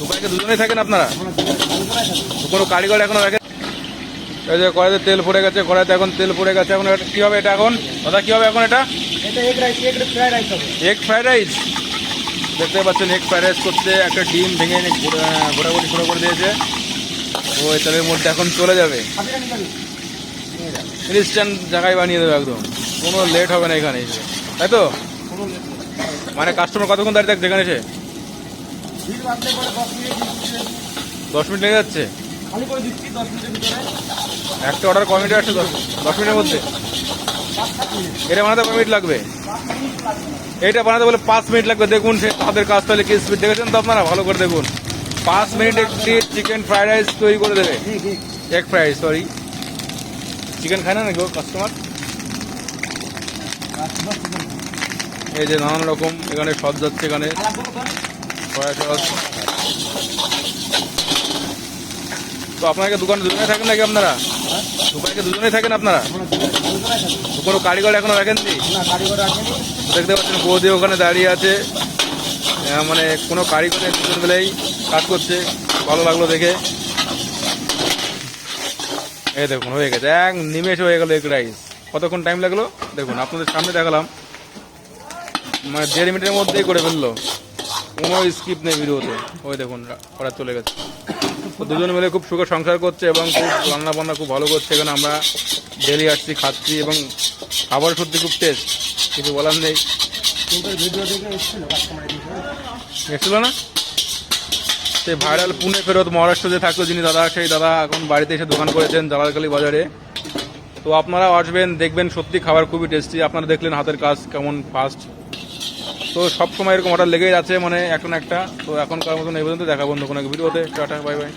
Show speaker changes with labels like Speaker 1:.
Speaker 1: দোকানে দুজনেই থাকেন আপনারা। কোনো কারিগর এখনও রাখেন এই যে কড়াইতে তেল পড়ে গেছে কড়াইতে এখন তেল পড়ে গেছে। এখন কি হবে এটা এখন? দাদা কি হবে এখন এটা?
Speaker 2: এগ রাইস ফ্রাইড রাইস
Speaker 1: দেখতে পাচ্ছেন এগ ফ্রাইড রাইস করতে একটা ডিম ভেঙে ঘোরাঘুরি ঘোরা করে দিয়েছে। ও এই তেলের মধ্যে এখন চলে যাবে।
Speaker 2: খাবি না
Speaker 1: ইনস্ট্যান্ট জায়গায় বানিয়ে দেবে একদম। কোনো লেট হবে না এখানে এসে। তাই তো। মানে কাস্টমার কতক্ষণ দাঁড়িয়ে থাকছে এখানে এসে?
Speaker 2: ভিড় বাঁধলে পরে দশ মিনিট
Speaker 1: দশ মিনিট লেগে যাচ্ছে?
Speaker 2: খালি করে দিচ্ছি দশ মিনিটের ভিতরে।
Speaker 1: একটা অর্ডার ক মিনিট আসছে দশ মিনিটের মধ্যে। এটা বানাতে ক মিনিট লাগবে? এইটা বানাতে বলে পাঁচ মিনিট লাগবে। দেখুন সে তাদের কাজ তাহলে কি স্পিড দেখেছেন তো আপনারা? ভালো করে দেখুন। পাঁচ মিনিট একটি চিকেন ফ্রাইড রাইস তৈরি করে দেবে।
Speaker 2: Egg
Speaker 1: fried rice sorry chicken খায় না নাকি কাস্টমার এই যে নানান রকম এখানে সব যাচ্ছে এখানে।
Speaker 2: তো
Speaker 1: আপনাকে দোকানে দুজনে থাকেন নাকি আপনারা? দোকানে দুজনেই থাকেন আপনারা? কোনো কারিগর এখনও রাখেননি?
Speaker 2: না
Speaker 1: দেখতে পাচ্ছেন বৌদি ওখানে দাঁড়িয়ে আছে। মানে কোনো কারিগরে দুজন মিলেই কাজ করছে। ভালো লাগল দেখে। এই দেখুন, হয়ে গেছে। এক নিমেষ হয়ে গেল এগ রাইস। কতক্ষণ টাইম লাগল? দেখুন, আপনাদের সামনে দেখালাম। মানে দেড় মিনিটের মধ্যেই করে ফেলল। কোনো স্কিপ নেই ভিডিওতে। ওই দেখুন করা চলে গেছে। দুজন মিলে খুব সুখে সংসার করছে এবং খুব রান্না বান্না খুব ভালো করছে। এখানে আমরা ডেলি আসছি, খাচ্ছি এবং খাবার সত্যি খুব টেস্ট কিছু বলার নেই।
Speaker 2: এসেছিল
Speaker 1: না? সেই ভাইরাল পুনে ফেরত মহারাষ্ট্র যে থাকতো, যিনি দাদা, সেই দাদা এখন বাড়িতে এসে দোকান করেছেন জালালকালী বাজারে। তো আপনারাও আসবেন, দেখবেন সত্যি খাবার খুবই টেস্টি আপনারা দেখলেন হাতের কাজ কেমন ফাস্ট তো সব সময় এরকম অর্ডার লেগেই আছে মানে এখন একটা। তো এখনকার মতন এই পর্যন্ত দেখা বন্ধু কোনো ভিডিওতে। Tata, bye bye.